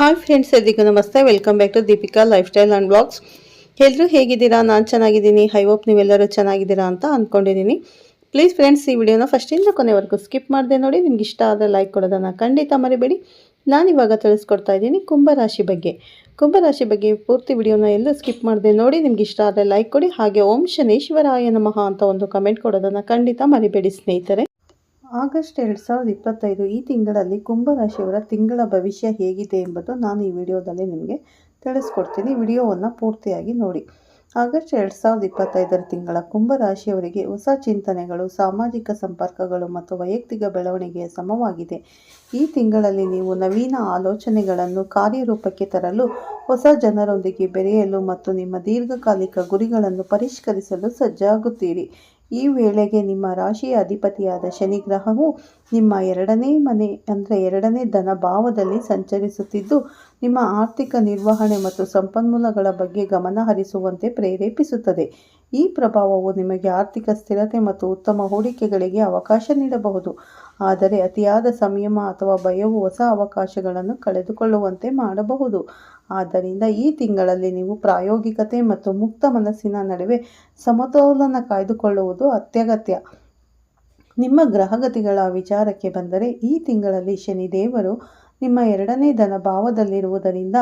Hi friends ಎಲ್ರಿಗೂ ನಮಸ್ತೆ. Welcome back to Deepika lifestyle and blogs ಎಲ್ಲರೂ ಹೇಗಿದ್ದೀರಾ? ನಾನು ಚೆನ್ನಾಗಿದ್ದೀನಿ. ಐ ಹೋಪ್ ನೀವೆಲ್ಲರೂ ಚೆನ್ನಾಗಿದ್ದೀರಾ ಅಂತ ಅಂದ್ಕೊಂಡಿದ್ದೀನಿ ಪ್ಲೀಸ್ ಫ್ರೆಂಡ್ಸ್ ಈ ವಿಡಿಯೋನ ಫಸ್ಟಿಂದ ಕೊನೆವರೆಗೂ ಸ್ಕಿಪ್ ಮಾಡಿದೆ ನೋಡಿ. ನಿಮ್ಗೆ ಇಷ್ಟ ಆದರೆ ಲೈಕ್ ಕೊಡೋದನ್ನು ಖಂಡಿತ ಮರಿಬೇಡಿ. ನಾನಿವಾಗ ತಿಳಿಸ್ಕೊಡ್ತಾ ಇದ್ದೀನಿ ಕುಂಭರಾಶಿ ಬಗ್ಗೆ. ಕುಂಭರಾಶಿ ಬಗ್ಗೆ ಪೂರ್ತಿ ವಿಡಿಯೋನ ಎಲ್ಲೂ ಸ್ಕಿಪ್ ಮಾಡಿದೆ ನೋಡಿ. ನಿಮ್ಗೆ ಇಷ್ಟ ಆದರೆ ಲೈಕ್ ಕೊಡಿ. ಹಾಗೆ ಓಂ ಶನೇಶ್ವರಾಯ ನಮಃ ಅಂತ ಒಂದು ಕಮೆಂಟ್ ಕೊಡೋದನ್ನು ಖಂಡಿತ ಮರಿಬೇಡಿ ಸ್ನೇಹಿತರೆ. ಆಗಸ್ಟ್ ಎರಡು ಸಾವಿರದ ಇಪ್ಪತ್ತೈದು ಈ ತಿಂಗಳಲ್ಲಿ ಕುಂಭರಾಶಿಯವರ ತಿಂಗಳ ಭವಿಷ್ಯ ಹೇಗಿದೆ ಎಂಬುದು ನಾನು ಈ ವಿಡಿಯೋದಲ್ಲಿ ನಿಮಗೆ ತಿಳಿಸ್ಕೊಡ್ತೀನಿ. ವಿಡಿಯೋವನ್ನು ಪೂರ್ತಿಯಾಗಿ ನೋಡಿ. ಆಗಸ್ಟ್ ಎರಡು ಸಾವಿರದ ಇಪ್ಪತ್ತೈದರ ತಿಂಗಳ ಕುಂಭರಾಶಿಯವರಿಗೆ ಹೊಸ ಚಿಂತನೆಗಳು, ಸಾಮಾಜಿಕ ಸಂಪರ್ಕಗಳು ಮತ್ತು ವೈಯಕ್ತಿಕ ಬೆಳವಣಿಗೆಯ ಸಮವಾಗಿದೆ. ಈ ತಿಂಗಳಲ್ಲಿ ನೀವು ನವೀನ ಆಲೋಚನೆಗಳನ್ನು ಕಾರ್ಯರೂಪಕ್ಕೆ ತರಲು, ಹೊಸ ಜನರೊಂದಿಗೆ ಬೆರೆಯಲು ಮತ್ತು ನಿಮ್ಮ ದೀರ್ಘಕಾಲಿಕ ಗುರಿಗಳನ್ನು ಪರಿಷ್ಕರಿಸಲು ಸಜ್ಜಾಗುತ್ತೀರಿ. ಈ ವೇಳೆಗೆ ನಿಮ್ಮ ರಾಶಿಯ ಅಧಿಪತಿಯಾದ ಶನಿ ಗ್ರಹವು ನಿಮ್ಮ ಎರಡನೇ ಮನೆ ಅಂದರೆ ಎರಡನೇ ಧನ ಭಾವದಲ್ಲಿ ಸಂಚರಿಸುತ್ತಿದ್ದು, ನಿಮ್ಮ ಆರ್ಥಿಕ ನಿರ್ವಹಣೆ ಮತ್ತು ಸಂಪನ್ಮೂಲಗಳ ಬಗ್ಗೆ ಗಮನ ಹರಿಸುವಂತೆ ಪ್ರೇರೇಪಿಸುತ್ತದೆ. ಈ ಪ್ರಭಾವವು ನಿಮಗೆ ಆರ್ಥಿಕ ಸ್ಥಿರತೆ ಮತ್ತು ಉತ್ತಮ ಹೂಡಿಕೆಗಳಿಗೆ ಅವಕಾಶ ನೀಡಬಹುದು. ಆದರೆ ಅತಿಯಾದ ಸಂಯಮ ಅಥವಾ ಭಯವು ಹೊಸ ಅವಕಾಶಗಳನ್ನು ಕಳೆದುಕೊಳ್ಳುವಂತೆ ಮಾಡಬಹುದು. ಆದ್ದರಿಂದ ಈ ತಿಂಗಳಲ್ಲಿ ನೀವು ಪ್ರಾಯೋಗಿಕತೆ ಮತ್ತು ಮುಕ್ತ ಮನಸ್ಸಿನ ನಡುವೆ ಸಮತೋಲನ ಕಾಯ್ದುಕೊಳ್ಳುವುದು ಅತ್ಯಗತ್ಯ. ನಿಮ್ಮ ಗ್ರಹಗತಿಗಳ ವಿಚಾರಕ್ಕೆ ಬಂದರೆ ಈ ತಿಂಗಳಲ್ಲಿ ಶನಿದೇವರು ನಿಮ್ಮ ಎರಡನೇ ಧನ ಭಾವದಲ್ಲಿರುವುದರಿಂದ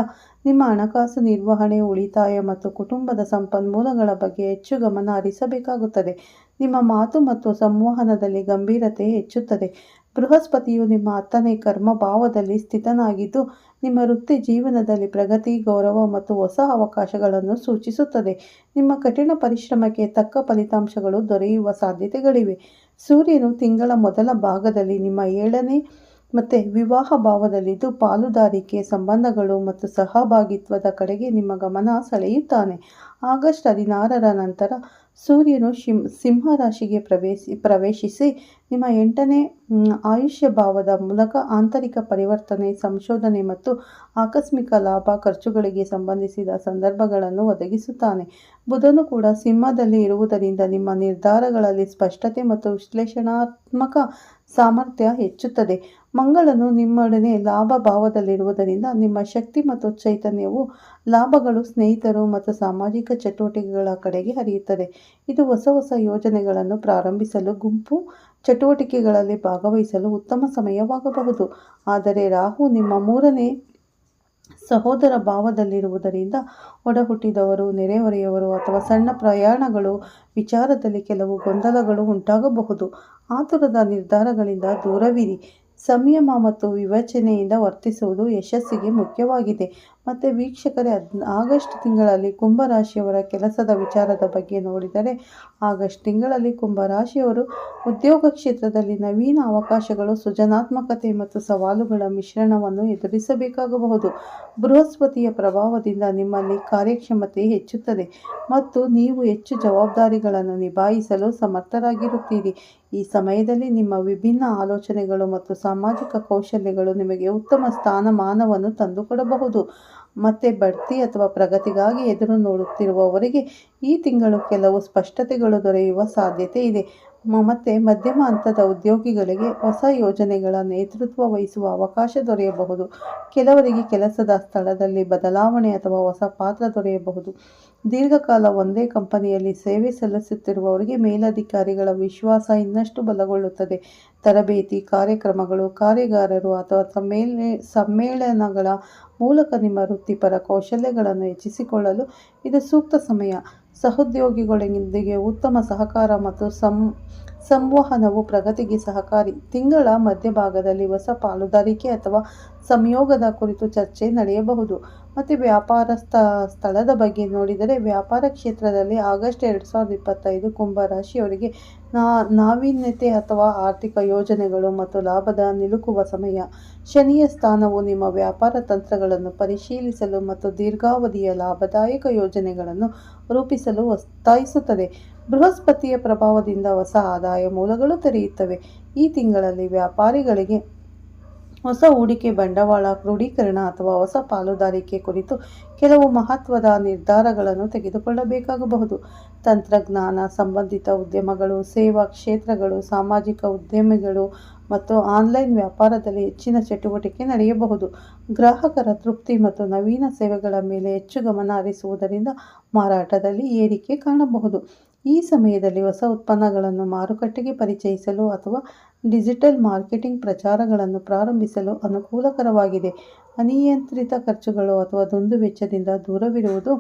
ನಿಮ್ಮ ಹಣಕಾಸು ನಿರ್ವಹಣೆ, ಉಳಿತಾಯ ಮತ್ತು ಕುಟುಂಬದ ಸಂಪನ್ಮೂಲಗಳ ಬಗ್ಗೆ ಹೆಚ್ಚು ಗಮನ ಹರಿಸಬೇಕಾಗುತ್ತದೆ. ನಿಮ್ಮ ಮಾತು ಮತ್ತು ಸಂವಹನದಲ್ಲಿ ಗಂಭೀರತೆ ಹೆಚ್ಚುತ್ತದೆ. ಬೃಹಸ್ಪತಿಯು ನಿಮ್ಮ ಹತ್ತನೇ ಕರ್ಮ ಭಾವದಲ್ಲಿ ಸ್ಥಿತನಾಗಿದ್ದು, ನಿಮ್ಮ ವೃತ್ತಿ ಜೀವನದಲ್ಲಿ ಪ್ರಗತಿ, ಗೌರವ ಮತ್ತು ಹೊಸ ಅವಕಾಶಗಳನ್ನು ಸೂಚಿಸುತ್ತದೆ. ನಿಮ್ಮ ಕಠಿಣ ಪರಿಶ್ರಮಕ್ಕೆ ತಕ್ಕ ಫಲಿತಾಂಶಗಳು ದೊರೆಯುವ ಸಾಧ್ಯತೆಗಳಿವೆ. ಸೂರ್ಯನು ತಿಂಗಳ ಮೊದಲ ಭಾಗದಲ್ಲಿ ನಿಮ್ಮ ಏಳನೇ ಮತ್ತು ವಿವಾಹ ಭಾವದಲ್ಲಿದ್ದು, ಪಾಲುದಾರಿಕೆ, ಸಂಬಂಧಗಳು ಮತ್ತು ಸಹಭಾಗಿತ್ವದ ಕಡೆಗೆ ನಿಮ್ಮ ಗಮನ ಸೆಳೆಯುತ್ತಾನೆ. ಆಗಸ್ಟ್ ಹದಿನಾರರ ನಂತರ ಸೂರ್ಯನು ಶಿಂ ಸಿಂಹ ರಾಶಿಗೆ ಪ್ರವೇಶಿ, ಪ್ರವೇಶಿಸಿ ನಿಮ್ಮ ಎಂಟನೇ ಆಯುಷ್ಯ ಭಾವದ ಮೂಲಕ ಆಂತರಿಕ ಪರಿವರ್ತನೆ, ಸಂಶೋಧನೆ ಮತ್ತು ಆಕಸ್ಮಿಕ ಲಾಭ ಖರ್ಚುಗಳಿಗೆ ಸಂಬಂಧಿಸಿದ ಸಂದರ್ಭಗಳನ್ನು ಒದಗಿಸುತ್ತಾನೆ. ಬುಧನು ಕೂಡ ಸಿಂಹದಲ್ಲಿ ಇರುವುದರಿಂದ ನಿಮ್ಮ ನಿರ್ಧಾರಗಳಲ್ಲಿ ಸ್ಪಷ್ಟತೆ ಮತ್ತು ವಿಶ್ಲೇಷಣಾತ್ಮಕ ಸಾಮರ್ಥ್ಯ ಹೆಚ್ಚುತ್ತದೆ. ಮಂಗಳನು ನಿಮ್ಮೊಡನೆ ಲಾಭ ಭಾವದಲ್ಲಿರುವುದರಿಂದ ನಿಮ್ಮ ಶಕ್ತಿ ಮತ್ತು ಚೈತನ್ಯವು ಲಾಭಗಳು, ಸ್ನೇಹಿತರು ಮತ್ತು ಸಾಮಾಜಿಕ ಚಟುವಟಿಕೆಗಳ ಕಡೆಗೆ ಹರಿಯುತ್ತದೆ. ಇದು ಹೊಸ ಹೊಸ ಯೋಜನೆಗಳನ್ನು ಪ್ರಾರಂಭಿಸಲು, ಗುಂಪು ಚಟುವಟಿಕೆಗಳಲ್ಲಿ ಭಾಗವಹಿಸಲು ಉತ್ತಮ ಸಮಯವಾಗಬಹುದು. ಆದರೆ ರಾಹು ನಿಮ್ಮ ಮೂರನೇ ಸಹೋದರ ಭಾವದಲ್ಲಿರುವುದರಿಂದ ಒಡಹುಟ್ಟಿದವರು, ನೆರೆಹೊರೆಯವರು ಅಥವಾ ಸಣ್ಣ ಪ್ರಯಾಣಗಳು, ವಿಚಾರದಲ್ಲಿ ಕೆಲವು ಗೊಂದಲಗಳು ಉಂಟಾಗಬಹುದು. ಆತುರದ ನಿರ್ಧಾರಗಳಿಂದ ದೂರವಿರಿ. ಸಂಯಮ ಮತ್ತು ವಿವೇಚನೆಯಿಂದ ವರ್ತಿಸುವುದು ಯಶಸ್ಸಿಗೆ ಮುಖ್ಯವಾಗಿದೆ. ಮತ್ತು ವೀಕ್ಷಕರೇ ಹದ್ ಆಗಸ್ಟ್ ತಿಂಗಳಲ್ಲಿ ಕುಂಭರಾಶಿಯವರ ಕೆಲಸದ ವಿಚಾರದ ಬಗ್ಗೆ ನೋಡಿದರೆ, ಆಗಸ್ಟ್ ತಿಂಗಳಲ್ಲಿ ಕುಂಭರಾಶಿಯವರು ಉದ್ಯೋಗ ಕ್ಷೇತ್ರದಲ್ಲಿ ನವೀನ ಅವಕಾಶಗಳು, ಸೃಜನಾತ್ಮಕತೆ ಮತ್ತು ಸವಾಲುಗಳ ಮಿಶ್ರಣವನ್ನು ಎದುರಿಸಬೇಕಾಗಬಹುದು. ಬೃಹಸ್ಪತಿಯ ಪ್ರಭಾವದಿಂದ ನಿಮ್ಮಲ್ಲಿ ಕಾರ್ಯಕ್ಷಮತೆ ಹೆಚ್ಚುತ್ತದೆ ಮತ್ತು ನೀವು ಹೆಚ್ಚು ಜವಾಬ್ದಾರಿಗಳನ್ನು ನಿಭಾಯಿಸಲು ಸಮರ್ಥರಾಗಿರುತ್ತೀರಿ. ಈ ಸಮಯದಲ್ಲಿ ನಿಮ್ಮ ವಿಭಿನ್ನ ಆಲೋಚನೆಗಳು ಮತ್ತು ಸಾಮಾಜಿಕ ಕೌಶಲ್ಯಗಳು ನಿಮಗೆ ಉತ್ತಮ ಸ್ಥಾನಮಾನವನ್ನು ತಂದುಕೊಡಬಹುದು. ಮತ್ತು ಬಡ್ತಿ ಅಥವಾ ಪ್ರಗತಿಗಾಗಿ ಎದುರು ನೋಡುತ್ತಿರುವವರಿಗೆ ಈ ತಿಂಗಳು ಕೆಲವು ಸ್ಪಷ್ಟತೆಗಳು ದೊರೆಯುವ ಸಾಧ್ಯತೆ ಇದೆ. ಮತ್ತು ಮಧ್ಯಮ ಹಂತದ ಉದ್ಯೋಗಿಗಳಿಗೆ ಹೊಸ ಯೋಜನೆಗಳ ನೇತೃತ್ವ ವಹಿಸುವ ಅವಕಾಶ ದೊರೆಯಬಹುದು. ಕೆಲವರಿಗೆ ಕೆಲಸದ ಸ್ಥಳದಲ್ಲಿ ಬದಲಾವಣೆ ಅಥವಾ ಹೊಸ ಪಾತ್ರ ದೊರೆಯಬಹುದು. ದೀರ್ಘಕಾಲ ಒಂದೇ ಕಂಪನಿಯಲ್ಲಿ ಸೇವೆ ಸಲ್ಲಿಸುತ್ತಿರುವವರಿಗೆ ಮೇಲಧಿಕಾರಿಗಳ ವಿಶ್ವಾಸ ಇನ್ನಷ್ಟು ಬಲಗೊಳ್ಳುತ್ತದೆ. ತರಬೇತಿ ಕಾರ್ಯಕ್ರಮಗಳು, ಕಾರ್ಯಗಾರರು ಅಥವಾ ಸಮ್ಮೇಳ, ಸಮ್ಮೇಳನಗಳ ಮೂಲಕ ನಿಮ್ಮ ವೃತ್ತಿಪರ ಕೌಶಲ್ಯಗಳನ್ನು ಹೆಚ್ಚಿಸಿಕೊಳ್ಳಲು ಇದು ಸೂಕ್ತ ಸಮಯ. ಸಹೋದ್ಯೋಗಿಗಳೊಂದಿಗೆ ಉತ್ತಮ ಸಹಕಾರ ಮತ್ತು ಸಂ, ಸಂವಹನವು ಪ್ರಗತಿಗೆ ಸಹಕಾರಿ. ತಿಂಗಳ ಮಧ್ಯಭಾಗದಲ್ಲಿ ಹೊಸ ಪಾಲುದಾರಿಕೆ ಅಥವಾ ಸಂಯೋಗದ ಕುರಿತು ಚರ್ಚೆ ನಡೆಯಬಹುದು. ಮತ್ತು ವ್ಯಾಪಾರ ಸ್ಥ ಸ್ಥಳದ ಬಗ್ಗೆ ನೋಡಿದರೆ ವ್ಯಾಪಾರ ಕ್ಷೇತ್ರದಲ್ಲಿ ಆಗಸ್ಟ್ ಎರಡು ಸಾವಿರದ ಇಪ್ಪತ್ತೈದು ಕುಂಭರಾಶಿಯವರಿಗೆ ನಾ, ನಾವೀನ್ಯತೆ ಅಥವಾ ಆರ್ಥಿಕ ಯೋಜನೆಗಳು ಮತ್ತು ಲಾಭದ ನಿಲುಕುವ ಸಮಯ. ಶನಿಯ ಸ್ಥಾನವು ನಿಮ್ಮ ವ್ಯಾಪಾರ ತಂತ್ರಗಳನ್ನು ಪರಿಶೀಲಿಸಲು ಮತ್ತು ದೀರ್ಘಾವಧಿಯ ಲಾಭದಾಯಕ ಯೋಜನೆಗಳನ್ನು ರೂಪಿಸಲು ಒತ್ತಾಯಿಸುತ್ತದೆ. ಬೃಹಸ್ಪತಿಯ ಪ್ರಭಾವದಿಂದ ಹೊಸ ಆದಾಯ ಮೂಲಗಳು ತೆರೆಯುತ್ತವೆ. ಈ ತಿಂಗಳಲ್ಲಿ ವ್ಯಾಪಾರಿಗಳಿಗೆ ಹೊಸ ಹೂಡಿಕೆ ಬಂಡವಾಳ ಕ್ರೋಢೀಕರಣ ಅಥವಾ ಹೊಸ ಪಾಲುದಾರಿಕೆ ಕುರಿತು ಕೆಲವು ಮಹತ್ವದ ನಿರ್ಧಾರಗಳನ್ನು ತೆಗೆದುಕೊಳ್ಳಬೇಕಾಗಬಹುದು. ತಂತ್ರಜ್ಞಾನ ಸಂಬಂಧಿತ ಉದ್ಯಮಗಳು, ಸೇವಾ ಕ್ಷೇತ್ರಗಳು, ಸಾಮಾಜಿಕ ಉದ್ಯಮಿಗಳು ಮತ್ತು ಆನ್ಲೈನ್ ವ್ಯಾಪಾರದಲ್ಲಿ ಹೆಚ್ಚಿನ ಚಟುವಟಿಕೆ ನಡೆಯಬಹುದು. ಗ್ರಾಹಕರ ತೃಪ್ತಿ ಮತ್ತು ನವೀನ ಸೇವೆಗಳ ಮೇಲೆ ಹೆಚ್ಚು ಗಮನ ಹರಿಸುವುದರಿಂದ ಮಾರಾಟದಲ್ಲಿ ಏರಿಕೆ ಕಾಣಬಹುದು. ಈ ಸಮಯದಲ್ಲಿ ಹೊಸ ಉತ್ಪನ್ನಗಳನ್ನು ಮಾರುಕಟ್ಟೆಗೆ ಪರಿಚಯಿಸಲು ಅಥವಾ ಡಿಜಿಟಲ್ ಮಾರ್ಕೆಟಿಂಗ್ ಪ್ರಚಾರಗಳನ್ನು ಪ್ರಾರಂಭಿಸಲು ಅನುಕೂಲಕರವಾಗಿದೆ. ಅನಿಯಂತ್ರಿತ ಖರ್ಚುಗಳು ಅಥವಾ ದುಂದುವೆಚ್ಚದಿಂದ ದೂರವಿರುವುದು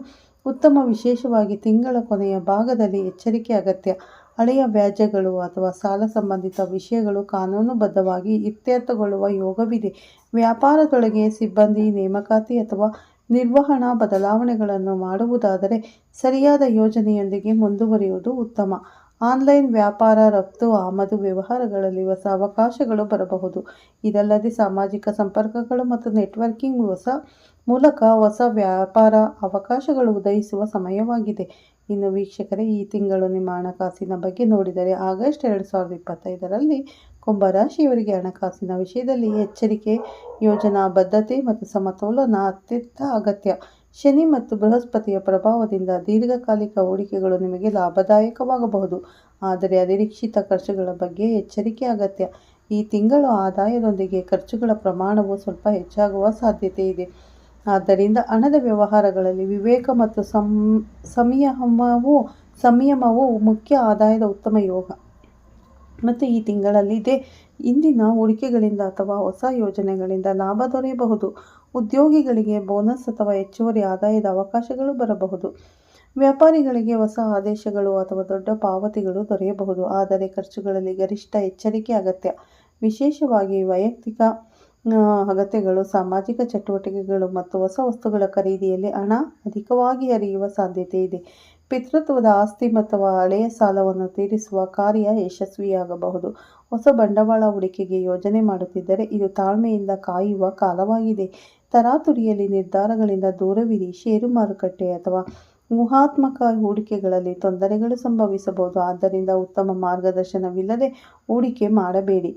ಉತ್ತಮ ವಿಶೇಷವಾಗಿ ತಿಂಗಳ ಕೊನೆಯ ಭಾಗದಲ್ಲಿ ಎಚ್ಚರಿಕೆ ಅಗತ್ಯ. ಹಳೆಯ ವ್ಯಾಜ್ಯಗಳು ಅಥವಾ ಸಾಲ ಸಂಬಂಧಿತ ವಿಷಯಗಳು ಕಾನೂನುಬದ್ಧವಾಗಿ ಇತ್ಯರ್ಥಗೊಳ್ಳುವ ಯೋಗವಿದೆ. ವ್ಯಾಪಾರದೊಳಗೆ ಸಿಬ್ಬಂದಿ, ನೇಮಕಾತಿ ಅಥವಾ ನಿರ್ವಹಣಾ ಬದಲಾವಣೆಗಳನ್ನು ಮಾಡುವುದಾದರೆ ಸರಿಯಾದ ಯೋಜನೆಯೊಂದಿಗೆ ಮುಂದುವರಿಯುವುದು ಉತ್ತಮ. ಆನ್ಲೈನ್ ವ್ಯಾಪಾರ ರಫ್ತು, ಆಮದು ವ್ಯವಹಾರಗಳಲ್ಲಿ ಹೊಸ ಅವಕಾಶಗಳು ಬರಬಹುದು. ಇದಲ್ಲದೆ ಸಾಮಾಜಿಕ ಸಂಪರ್ಕಗಳು ಮತ್ತು ನೆಟ್ವರ್ಕಿಂಗ್ ಹೊಸ ಮೂಲಕ ಹೊಸ ವ್ಯಾಪಾರ ಅವಕಾಶಗಳು ಉದಯಿಸುವ ಸಮಯವಾಗಿದೆ. ಇನ್ನು ವೀಕ್ಷಕರೇ, ಈ ತಿಂಗಳು ನಿಮ್ಮ ಹಣಕಾಸಿನ ಬಗ್ಗೆ ನೋಡಿದರೆ ಆಗಸ್ಟ್ ಎರಡು ಸಾವಿರದ ಇಪ್ಪತ್ತೈದರಲ್ಲಿ ಕುಂಭರಾಶಿಯವರಿಗೆ ಹಣಕಾಸಿನ ವಿಷಯದಲ್ಲಿ ಎಚ್ಚರಿಕೆ ಯೋಜನಾ ಬದ್ಧತೆ ಮತ್ತು ಸಮತೋಲನ ಅತ್ಯಂತ ಅಗತ್ಯ. ಶನಿ ಮತ್ತು ಬೃಹಸ್ಪತಿಯ ಪ್ರಭಾವದಿಂದ ದೀರ್ಘಕಾಲಿಕ ಹೂಡಿಕೆಗಳು ನಿಮಗೆ ಲಾಭದಾಯಕವಾಗಬಹುದು. ಆದರೆ ಅನಿರೀಕ್ಷಿತ ಖರ್ಚುಗಳ ಬಗ್ಗೆ ಎಚ್ಚರಿಕೆ ಅಗತ್ಯ. ಈ ತಿಂಗಳು ಆದಾಯದೊಂದಿಗೆ ಖರ್ಚುಗಳ ಪ್ರಮಾಣವು ಸ್ವಲ್ಪ ಹೆಚ್ಚಾಗುವ ಸಾಧ್ಯತೆ ಇದೆ. ಆದ್ದರಿಂದ ಹಣದ ವ್ಯವಹಾರಗಳಲ್ಲಿ ವಿವೇಕ ಮತ್ತು ಸಂ ಸಂಯಮವು ಸಂಯಮವು ಮುಖ್ಯ ಆದಾಯದ ಉತ್ತಮ ಯೋಗ. ಮತ್ತು ಈ ತಿಂಗಳಲ್ಲಿದೆ. ಇಂದಿನ ಹೂಡಿಕೆಗಳಿಂದ ಅಥವಾ ಹೊಸ ಯೋಜನೆಗಳಿಂದ ಲಾಭ ದೊರೆಯಬಹುದು. ಉದ್ಯೋಗಿಗಳಿಗೆ ಬೋನಸ್ ಅಥವಾ ಹೆಚ್ಚುವರಿ ಆದಾಯದ ಅವಕಾಶಗಳು ಬರಬಹುದು. ವ್ಯಾಪಾರಿಗಳಿಗೆ ಹೊಸ ಆದೇಶಗಳು ಅಥವಾ ದೊಡ್ಡ ಪಾವತಿಗಳು ದೊರೆಯಬಹುದು. ಆದರೆ ಖರ್ಚುಗಳಲ್ಲಿ ಗರಿಷ್ಠ ಎಚ್ಚರಿಕೆ ಅಗತ್ಯ. ವಿಶೇಷವಾಗಿ ವೈಯಕ್ತಿಕ ಅಗತ್ಯಗಳು, ಸಾಮಾಜಿಕ ಚಟುವಟಿಕೆಗಳು ಮತ್ತು ಹೊಸ ವಸ್ತುಗಳ ಖರೀದಿಯಲ್ಲಿ ಹಣ ಅಧಿಕವಾಗಿ ಹರಿಯುವ ಸಾಧ್ಯತೆ ಇದೆ. ಪಿತೃತ್ವದ ಆಸ್ತಿ ಅಥವಾ ಹಳೆಯ ಸಾಲವನ್ನು ತೀರಿಸುವ ಕಾರ್ಯ ಯಶಸ್ವಿಯಾಗಬಹುದು. ಹೊಸ ಬಂಡವಾಳ ಹೂಡಿಕೆಗೆ ಯೋಜನೆ ಮಾಡುತ್ತಿದ್ದರೆ ಇದು ತಾಳ್ಮೆಯಿಂದ ಕಾಯುವ ಕಾಲವಾಗಿದೆ. ತರಾತುರಿಯಲ್ಲಿ ನಿರ್ಧಾರಗಳಿಂದ ದೂರವಿರಿ. ಷೇರು ಮಾರುಕಟ್ಟೆ ಅಥವಾ ಊಹಾತ್ಮಕ ಹೂಡಿಕೆಗಳಲ್ಲಿ ತೊಂದರೆಗಳು ಸಂಭವಿಸಬಹುದು. ಆದ್ದರಿಂದ ಉತ್ತಮ ಮಾರ್ಗದರ್ಶನವಿಲ್ಲದೆ ಹೂಡಿಕೆ ಮಾಡಬೇಡಿ.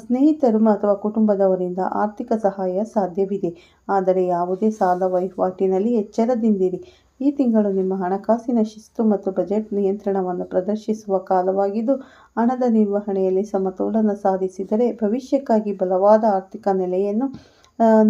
ಸ್ನೇಹಿತರು ಅಥವಾ ಕುಟುಂಬದವರಿಂದ ಆರ್ಥಿಕ ಸಹಾಯ ಸಾಧ್ಯವಿದೆ. ಆದರೆ ಯಾವುದೇ ಸಾಲ ವಹಿವಾಟಿನಲ್ಲಿ ಎಚ್ಚರದಿಂದಿರಿ. ಈ ತಿಂಗಳು ನಿಮ್ಮ ಹಣಕಾಸಿನ ಶಿಸ್ತು ಮತ್ತು ಬಜೆಟ್ ನಿಯಂತ್ರಣವನ್ನು ಪ್ರದರ್ಶಿಸುವ ಕಾಲವಾಗಿದ್ದು, ಹಣದ ನಿರ್ವಹಣೆಯಲ್ಲಿ ಸಮತೋಲನ ಸಾಧಿಸಿದರೆ ಭವಿಷ್ಯಕ್ಕಾಗಿ ಬಲವಾದ ಆರ್ಥಿಕ ನೆಲೆಯನ್ನು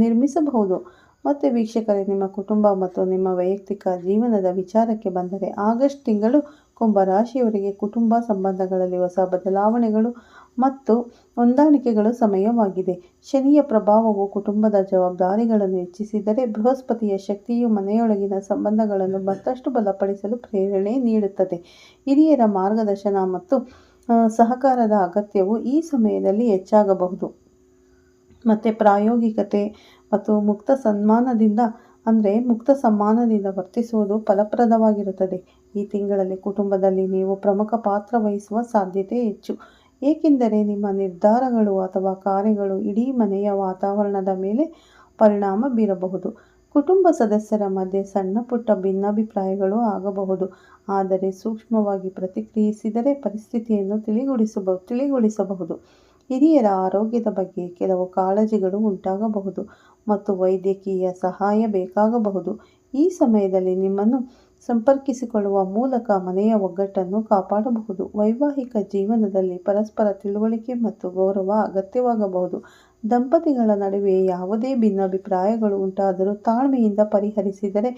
ನಿರ್ಮಿಸಬಹುದು. ಮತ್ತು ವೀಕ್ಷಕರೇ, ನಿಮ್ಮ ಕುಟುಂಬ ಮತ್ತು ನಿಮ್ಮ ವೈಯಕ್ತಿಕ ಜೀವನದ ವಿಚಾರಕ್ಕೆ ಬಂದರೆ, ಆಗಸ್ಟ್ ತಿಂಗಳು ಕುಂಭ ರಾಶಿಯವರಿಗೆ ಕುಟುಂಬ ಸಂಬಂಧಗಳಲ್ಲಿ ಹೊಸ ಬದಲಾವಣೆಗಳು ಮತ್ತು ಹೊಂದಾಣಿಕೆಗಳು ಸಮಯವಾಗಿದೆ. ಶನಿಯ ಪ್ರಭಾವವು ಕುಟುಂಬದ ಜವಾಬ್ದಾರಿಗಳನ್ನು ಹೆಚ್ಚಿಸಿದರೆ ಬೃಹಸ್ಪತಿಯ ಶಕ್ತಿಯು ಮನೆಯೊಳಗಿನ ಸಂಬಂಧಗಳನ್ನು ಮತ್ತಷ್ಟು ಬಲಪಡಿಸಲು ಪ್ರೇರಣೆ ನೀಡುತ್ತದೆ. ಹಿರಿಯರ ಮಾರ್ಗದರ್ಶನ ಮತ್ತು ಸಹಕಾರದ ಅಗತ್ಯವು ಈ ಸಮಯದಲ್ಲಿ ಹೆಚ್ಚಾಗಬಹುದು. ಮತ್ತು ಪ್ರಾಯೋಗಿಕತೆ ಮತ್ತು ಮುಕ್ತ ಸನ್ಮಾನದಿಂದ, ಅಂದರೆ ಮುಕ್ತ ಸಮ್ಮಾನದಿಂದ ವರ್ತಿಸುವುದು ಫಲಪ್ರದವಾಗಿರುತ್ತದೆ. ಈ ತಿಂಗಳಲ್ಲಿ ಕುಟುಂಬದಲ್ಲಿ ನೀವು ಪ್ರಮುಖ ಪಾತ್ರ ವಹಿಸುವ ಸಾಧ್ಯತೆ ಹೆಚ್ಚು. ಏಕೆಂದರೆ ನಿಮ್ಮ ನಿರ್ಧಾರಗಳು ಅಥವಾ ಕಾರ್ಯಗಳು ಇಡೀ ಮನೆಯ ವಾತಾವರಣದ ಮೇಲೆ ಪರಿಣಾಮ ಬೀರಬಹುದು. ಕುಟುಂಬ ಸದಸ್ಯರ ಮಧ್ಯೆ ಸಣ್ಣ ಪುಟ್ಟ ಭಿನ್ನಾಭಿಪ್ರಾಯಗಳು ಆಗಬಹುದು. ಆದರೆ ಸೂಕ್ಷ್ಮವಾಗಿ ಪ್ರತಿಕ್ರಿಯಿಸಿದರೆ ಪರಿಸ್ಥಿತಿಯನ್ನು ತಿಳಿಗೊಳಿಸಬಹುದು ತಿಳಿಗೊಳಿಸಬಹುದು. ಹಿರಿಯರ ಆರೋಗ್ಯದ ಬಗ್ಗೆ ಕೆಲವು ಕಾಳಜಿಗಳು ಉಂಟಾಗಬಹುದು ಮತ್ತು ವೈದ್ಯಕೀಯ ಸಹಾಯ ಬೇಕಾಗಬಹುದು. ಈ ಸಮಯದಲ್ಲಿ ನಿಮ್ಮನ್ನು ಸಂಪರ್ಕಿಸಿಕೊಳ್ಳುವ ಮೂಲಕ ಮನೆಯ ಒಗ್ಗಟ್ಟನ್ನು ಕಾಪಾಡಬಹುದು. ವೈವಾಹಿಕ ಜೀವನದಲ್ಲಿ ಪರಸ್ಪರ ತಿಳುವಳಿಕೆ ಮತ್ತು ಗೌರವ ಅಗತ್ಯವಾಗಬಹುದು. ದಂಪತಿಗಳ ನಡುವೆ ಯಾವುದೇ ಭಿನ್ನಾಭಿಪ್ರಾಯಗಳು ಉಂಟಾದರೂ ತಾಳ್ಮೆಯಿಂದ ಪರಿಹರಿಸಿದರೆ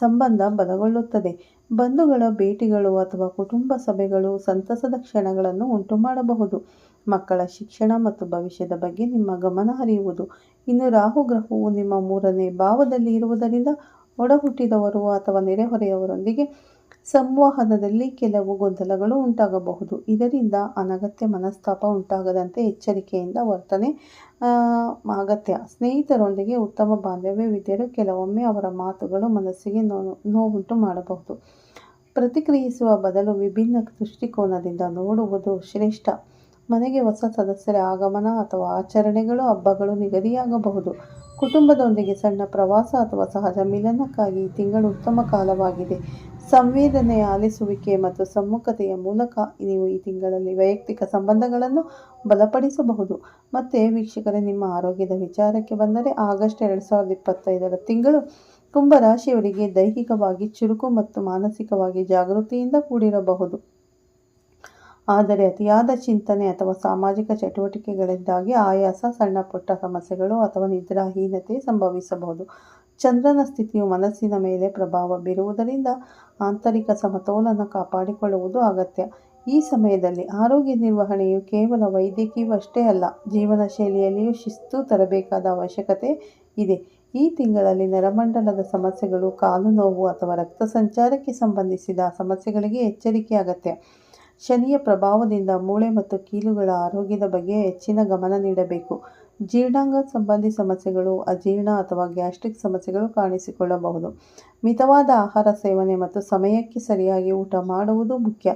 ಸಂಬಂಧ ಬಲಗೊಳ್ಳುತ್ತದೆ. ಬಂಧುಗಳ ಭೇಟಿಗಳು ಅಥವಾ ಕುಟುಂಬ ಸಭೆಗಳು ಸಂತಸದ ಕ್ಷಣಗಳನ್ನು ಉಂಟು ಮಾಡಬಹುದು ಮಕ್ಕಳ ಶಿಕ್ಷಣ ಮತ್ತು ಭವಿಷ್ಯದ ಬಗ್ಗೆ ನಿಮ್ಮ ಗಮನ ಹರಿಯುವುದು. ಇನ್ನು ರಾಹು ಗ್ರಹವು ನಿಮ್ಮ ಮೂರನೇ ಭಾವದಲ್ಲಿ ಇರುವುದರಿಂದ ಒಡಹುಟ್ಟಿದವರು ಅಥವಾ ನೆರೆಹೊರೆಯವರೊಂದಿಗೆ ಸಂವಹನದಲ್ಲಿ ಕೆಲವು ಗೊಂದಲಗಳು ಉಂಟಾಗಬಹುದು. ಇದರಿಂದ ಅನಗತ್ಯ ಮನಸ್ತಾಪ ಉಂಟಾಗದಂತೆ ಎಚ್ಚರಿಕೆಯಿಂದ ವರ್ತನೆ ಅಗತ್ಯ. ಸ್ನೇಹಿತರೊಂದಿಗೆ ಉತ್ತಮ ಬಾಂಧವ್ಯವಿದ್ದರೂ ಕೆಲವೊಮ್ಮೆ ಅವರ ಮಾತುಗಳು ಮನಸ್ಸಿಗೆ ನೋವು ನೋವುಂಟು ಮಾಡಬಹುದು. ಪ್ರತಿಕ್ರಿಯಿಸುವ ಬದಲು ವಿಭಿನ್ನ ದೃಷ್ಟಿಕೋನದಿಂದ ನೋಡುವುದು ಶ್ರೇಷ್ಠ. ಮನೆಗೆ ಹೊಸ ಸದಸ್ಯರ ಆಗಮನ ಅಥವಾ ಆಚರಣೆಗಳು ಹಬ್ಬಗಳು ನಿಗದಿಯಾಗಬಹುದು. ಕುಟುಂಬದೊಂದಿಗೆ ಸಣ್ಣ ಪ್ರವಾಸ ಅಥವಾ ಸಹಜ ಮಿಲನಕ್ಕಾಗಿ ಈ ತಿಂಗಳು ಉತ್ತಮ ಕಾಲವಾಗಿದೆ. ಸಂವೇದನೆಯ ಆಲಿಸುವಿಕೆ ಮತ್ತು ಸಮ್ಮುಖತೆಯ ಮೂಲಕ ನೀವು ಈ ತಿಂಗಳಲ್ಲಿ ವೈಯಕ್ತಿಕ ಸಂಬಂಧಗಳನ್ನು ಬಲಪಡಿಸಬಹುದು. ಮತ್ತು ವೀಕ್ಷಕರೇ, ನಿಮ್ಮ ಆರೋಗ್ಯದ ವಿಚಾರಕ್ಕೆ ಬಂದರೆ ಆಗಸ್ಟ್ ಎರಡು ಸಾವಿರದ ಇಪ್ಪತ್ತೈದರ ತಿಂಗಳು ಕುಂಭರಾಶಿಯವರಿಗೆ ದೈಹಿಕವಾಗಿ ಚುರುಕು ಮತ್ತು ಮಾನಸಿಕವಾಗಿ ಜಾಗೃತಿಯಿಂದ ಕೂಡಿರಬಹುದು. ಆದರೆ ಅತಿಯಾದ ಚಿಂತನೆ ಅಥವಾ ಸಾಮಾಜಿಕ ಚಟುವಟಿಕೆಗಳಿಂದಾಗಿ ಆಯಾಸ, ಸಣ್ಣ ಪುಟ್ಟ ಸಮಸ್ಯೆಗಳು ಅಥವಾ ನಿದ್ರಾಹೀನತೆ ಸಂಭವಿಸಬಹುದು. ಚಂದ್ರನ ಸ್ಥಿತಿಯು ಮನಸ್ಸಿನ ಮೇಲೆ ಪ್ರಭಾವ ಬೀರುವುದರಿಂದ ಆಂತರಿಕ ಸಮತೋಲನ ಕಾಪಾಡಿಕೊಳ್ಳುವುದು ಅಗತ್ಯ. ಈ ಸಮಯದಲ್ಲಿ ಆರೋಗ್ಯ ನಿರ್ವಹಣೆಯು ಕೇವಲ ವೈದ್ಯಕೀಯವಷ್ಟೇ ಅಲ್ಲ, ಜೀವನ ಶೈಲಿಯಲ್ಲಿಯೂ ಶಿಸ್ತು ತರಬೇಕಾದ ಅವಶ್ಯಕತೆ ಇದೆ. ಈ ತಿಂಗಳಲ್ಲಿ ನರಮಂಡಲದ ಸಮಸ್ಯೆಗಳು, ಕಾಲು ನೋವು ಅಥವಾ ರಕ್ತ ಸಂಚಾರಕ್ಕೆ ಸಂಬಂಧಿಸಿದ ಸಮಸ್ಯೆಗಳಿಗೆ ಎಚ್ಚರಿಕೆ ಅಗತ್ಯ ಶನಿಯ ಪ್ರಭಾವದಿಂದ ಮೂಳೆ ಮತ್ತು ಕೀಲುಗಳ ಆರೋಗ್ಯದ ಬಗ್ಗೆ ಹೆಚ್ಚಿನ ಗಮನ ನೀಡಬೇಕು. ಜೀರ್ಣಾಂಗ ಸಂಬಂಧಿ ಸಮಸ್ಯೆಗಳು, ಅಜೀರ್ಣ ಅಥವಾ ಗ್ಯಾಸ್ಟ್ರಿಕ್ ಸಮಸ್ಯೆಗಳು ಕಾಣಿಸಿಕೊಳ್ಳಬಹುದು. ಮಿತವಾದ ಆಹಾರ ಸೇವನೆ ಮತ್ತು ಸಮಯಕ್ಕೆ ಸರಿಯಾಗಿ ಊಟ ಮಾಡುವುದು ಮುಖ್ಯ.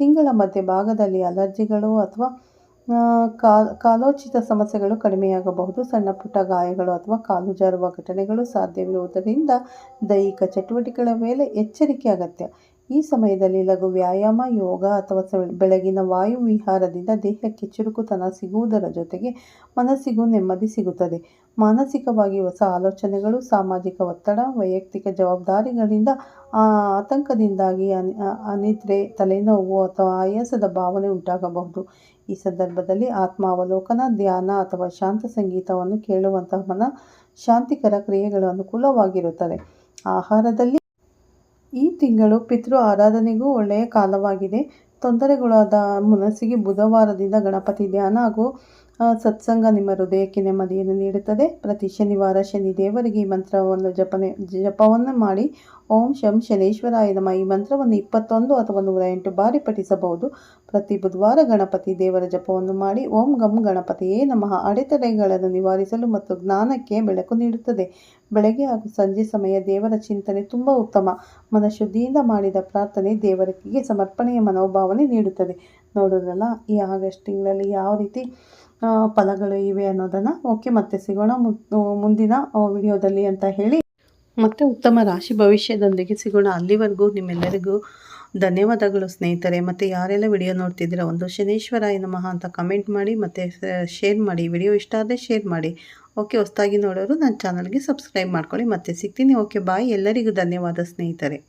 ತಿಂಗಳ ಮಧ್ಯಭಾಗದಲ್ಲಿ ಅಲರ್ಜಿಗಳು ಅಥವಾ ಕಾಲೋಚಿತ ಸಮಸ್ಯೆಗಳು ಕಡಿಮೆಯಾಗಬಹುದು. ಸಣ್ಣ ಪುಟ್ಟ ಗಾಯಗಳು ಅಥವಾ ಕಾಲು ಜಾರುವ ಘಟನೆಗಳು ಸಾಧ್ಯವಿರುವುದರಿಂದ ದೈಹಿಕ ಚಟುವಟಿಕೆಗಳ ಮೇಲೆ ಎಚ್ಚರಿಕೆ ಅಗತ್ಯ. ಈ ಸಮಯದಲ್ಲಿ ಲಘು ವ್ಯಾಯಾಮ, ಯೋಗ ಅಥವಾ ಬೆಳಗಿನ ವಾಯು ವಿಹಾರದಿಂದ ದೇಹಕ್ಕೆ ಚುರುಕುತನ ಸಿಗುವುದರ ಜೊತೆಗೆ ಮನಸ್ಸಿಗೂ ನೆಮ್ಮದಿ ಸಿಗುತ್ತದೆ. ಮಾನಸಿಕವಾಗಿ ಹೊಸ ಆಲೋಚನೆಗಳು, ಸಾಮಾಜಿಕ ಒತ್ತಡ, ವೈಯಕ್ತಿಕ ಜವಾಬ್ದಾರಿಗಳಿಂದ ಆತಂಕದಿಂದಾಗಿ ಅನಿದ್ರೆ, ತಲೆನೋವು ಅಥವಾ ಆಯಾಸದ ಭಾವನೆ ಉಂಟಾಗಬಹುದು. ಈ ಸಂದರ್ಭದಲ್ಲಿ ಆತ್ಮಾವಲೋಕನ, ಧ್ಯಾನ ಅಥವಾ ಶಾಂತ ಸಂಗೀತವನ್ನು ಕೇಳುವಂತಹ ಮನ ಶಾಂತಿಕರ ಕ್ರಿಯೆಗಳು ಅನುಕೂಲವಾಗಿರುತ್ತದೆ ಆಹಾರದಲ್ಲಿ ಈ ತಿಂಗಳು ಪಿತೃ ಆರಾಧನೆಗೂ ಒಳ್ಳೆಯ ಕಾಲವಾಗಿದೆ. ತೊಂದರೆಗೊಳಗಾದ ಮನಸ್ಸಿಗೆ ಬುಧವಾರದಿಂದ ಗಣಪತಿ ಧ್ಯಾನ ಹಾಗೂ ಸತ್ಸಂಗ ನಿಮ್ಮ ಹೃದಯಕ್ಕೆ ನೆಮ್ಮದಿಯನ್ನು ನೀಡುತ್ತದೆ. ಪ್ರತಿ ಶನಿವಾರ ಶನಿ ದೇವರಿಗೆ ಈ ಮಂತ್ರವನ್ನು ಜಪನೆ, ಜಪವನ್ನು ಮಾಡಿ. ಓಂ ಶಂ ಶನೇಶ್ವರಾಯ ನಮ. ಈ ಮಂತ್ರವನ್ನು ಇಪ್ಪತ್ತೊಂದು ಅಥವಾ ನೂರ ಎಂಟು ಬಾರಿ ಪಠಿಸಬಹುದು. ಪ್ರತಿ ಬುಧವಾರ ಗಣಪತಿ ದೇವರ ಜಪವನ್ನು ಮಾಡಿ. ಓಂ ಗಂ ಗಣಪತಿಯೇ ನಮಃ. ಅಡೆತಡೆಗಳನ್ನು ನಿವಾರಿಸಲು ಮತ್ತು ಜ್ಞಾನಕ್ಕೆ ಬೆಳಕು ನೀಡುತ್ತದೆ. ಬೆಳಗ್ಗೆ ಹಾಗೂ ಸಂಜೆ ಸಮಯ ದೇವರ ಚಿಂತನೆ ತುಂಬ ಉತ್ತಮ. ಮನಶುದ್ಧಿಯಿಂದ ಮಾಡಿದ ಪ್ರಾರ್ಥನೆ ದೇವರಿಗೆ ಸಮರ್ಪಣೆಯ ಮನೋಭಾವನೆ ನೀಡುತ್ತದೆ. ನೋಡೋದಲ್ಲ, ಈ ಆಗಸ್ಟ್ ತಿಂಗಳಲ್ಲಿ ಯಾವ ರೀತಿ ಫಲಗಳು ಇವೆ ಅನ್ನೋದನ್ನು ಓಕೆ, ಮತ್ತೆ ಸಿಗೋಣ ಮುಂದಿನ ವಿಡಿಯೋದಲ್ಲಿ ಅಂತ ಹೇಳಿ. ಮತ್ತೆ ಉತ್ತಮ ರಾಶಿ ಭವಿಷ್ಯದೊಂದಿಗೆ ಸಿಗೋಣ. ಅಲ್ಲಿವರೆಗೂ ನಿಮ್ಮೆಲ್ಲರಿಗೂ ಧನ್ಯವಾದಗಳು ಸ್ನೇಹಿತರೆ. ಮತ್ತು ಯಾರೆಲ್ಲ ವಿಡಿಯೋ ನೋಡ್ತಿದ್ದೀರಾ, ಒಂದು ಶನೇಶ್ವರಾಯ ನಮಃ ಅಂತ ಕಮೆಂಟ್ ಮಾಡಿ, ಮತ್ತು ಶೇರ್ ಮಾಡಿ. ವಿಡಿಯೋ ಇಷ್ಟ ಆದರೆ ಶೇರ್ ಮಾಡಿ. ಓಕೆ, ಹೊಸ್ದಾಗಿ ನೋಡೋರು ನನ್ನ ಚಾನಲ್ಗೆ ಸಬ್ಸ್ಕ್ರೈಬ್ ಮಾಡ್ಕೊಳ್ಳಿ. ಮತ್ತೆ ಸಿಗ್ತೀನಿ. ಓಕೆ ಬಾಯ್ ಎಲ್ಲರಿಗೂ ಧನ್ಯವಾದ ಸ್ನೇಹಿತರೆ.